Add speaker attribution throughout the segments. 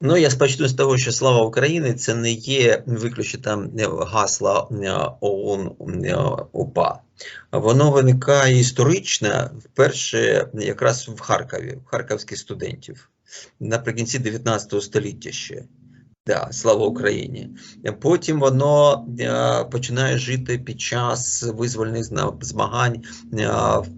Speaker 1: Ну, я спочну з того, що слава Україні це не є виключно там е, гасла ООН ОПА. е, УПА. Воно виникає історично вперше якраз в Харкові, в харківських студентів наприкінці 19 століття ще. Да, слава Україні. Потім воно е, починає жити під час визвольних змагань е,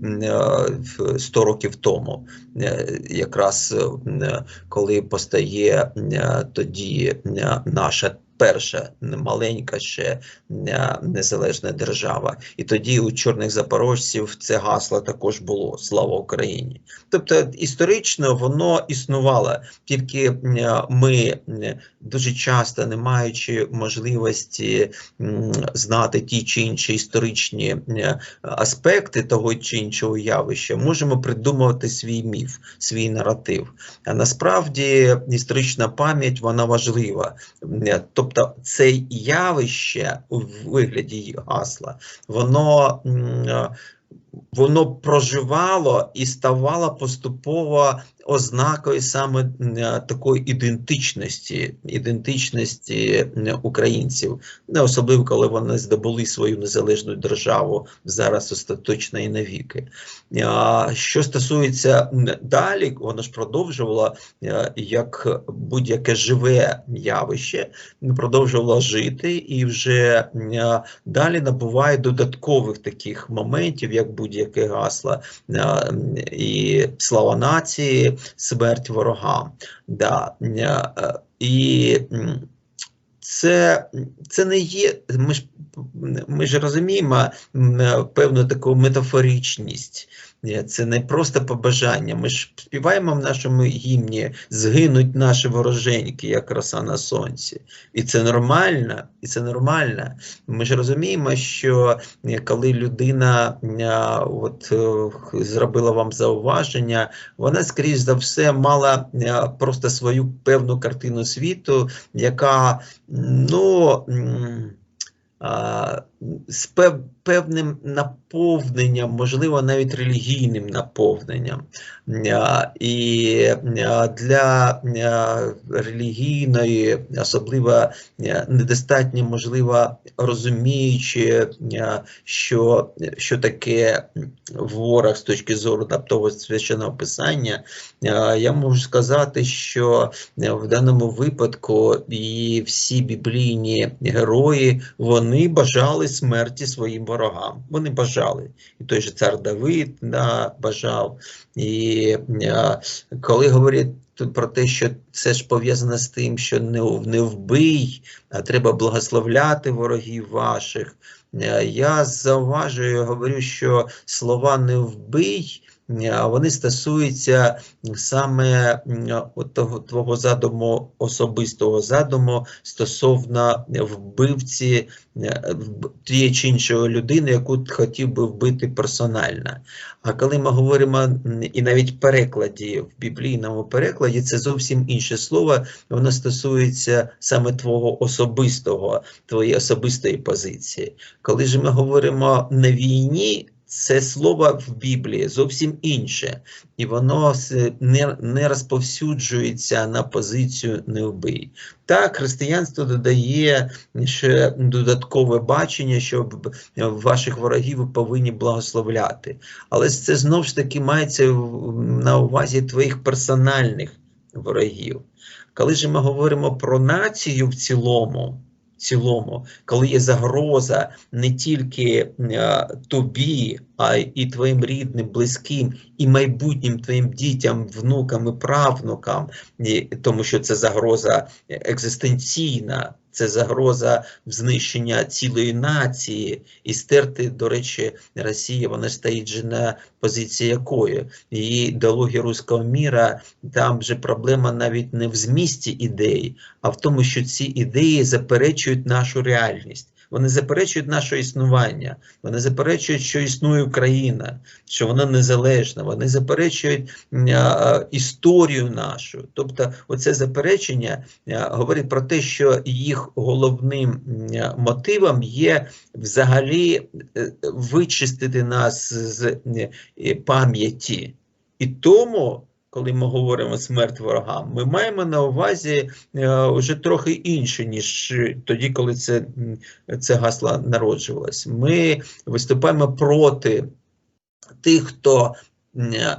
Speaker 1: е, 100 років тому, Е, якраз е, коли постає е, тоді е, наша перша маленька ще е, незалежна держава. І тоді у чорних запорожців це гасло також було Слава Україні. Тобто історично воно існувало, тільки е, ми е, дуже часто, не маючи можливості знати ті чи інші історичні аспекти того чи іншого явища, можемо придумувати свій міф, свій наратив. А насправді історична пам'ять вона важлива. Е, Тобто, це явище у вигляді гасла, воно. Е, Воно проживало і ставало поступово ознакою саме е, такої ідентичності, ідентичності е, українців, не особливо коли вони здобули свою незалежну державу зараз остаточно і навіки. Що стосується далі, воно ж продовжувало е, як будь-яке живе явище, продовжувало жити і вже е, далі набуває додаткових таких моментів, як будь-яке гасло, е, і слава нації, смерть ворогам. Да. е, І це, це не є. Ми ж, ми ж розуміємо е, певну таку метафоричність. Е, Це не просто побажання. Ми ж співаємо в нашому гімні згинуть наші вороженьки, як роса на сонці. І це нормально, і це нормально. Ми ж розуміємо, що е, коли людина от, зробила вам зауваження, вона, скоріш за все, мала просто свою певну картину світу, яка ну. М, а, з пев- певним наповненням, можливо, навіть релігійним наповненням. І для релігійної, особливо недостатньо, можливо, розуміючи, що, що таке ворог з точки зору того священного писання, я можу сказати, що в даному випадку і всі біблійні герої вони бажали смерті своїм ворогам. Вони бажали. І той же цар Давид да, бажав. І а, коли говорять про те, що це ж пов'язано з тим, що не, не вбий, а треба благословляти ворогів ваших. Е, Я зауважую, говорю, що слова не вбий, е, вони стосуються саме того твого задуму, особистого задуму стосовно вбивці е, тієї чи іншої людини, яку ти хотів би вбити персонально. А коли ми говоримо і навіть перекладі, в біблійному перекладі, це зовсім інше слово, воно стосується саме твого особистого, твоєї особистої позиції. Коли ж ми говоримо на війні, це слово в Біблії зовсім інше, і воно не, розповсюджується на позицію не вбий. Так, християнство додає ще додаткове бачення, що ваших ворогів ви повинні благословляти. Але це знову ж таки мається на увазі твоїх персональних ворогів. Коли ж ми говоримо про націю в цілому, цілому, коли є загроза не тільки е, тобі, а і твоїм рідним, близьким, і майбутнім твоїм дітям, внукам і правнукам, і, тому що це загроза екзистенційна, це загроза знищення цілої нації, і стерти, до речі, Росія, вона стоїть же на позиції якої? Її ідеологія руського міра, там же проблема навіть не в змісті ідей, а в тому, що ці ідеї заперечують нашу реальність. Вони заперечують наше існування, вони заперечують, що існує Україна, що вона незалежна, вони заперечують історію нашу. Тобто, оце заперечення говорить про те, що їх головним мотивом є взагалі е, вичистити нас з пам'яті. І тому коли ми говоримо смерть ворогам, ми маємо на увазі е, вже трохи інше, ніж тоді, коли це, це гасло народжувалось. Ми виступаємо проти тих, хто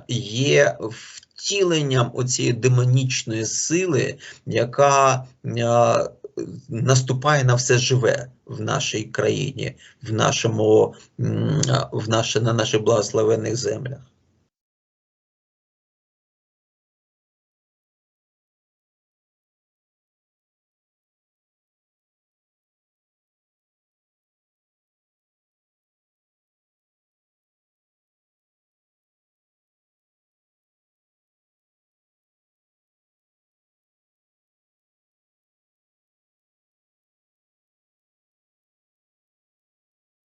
Speaker 1: є втіленням оцієї демонічної сили, яка е, наступає на все живе в нашій країні, в нашому, в наше, на наших благословених землях.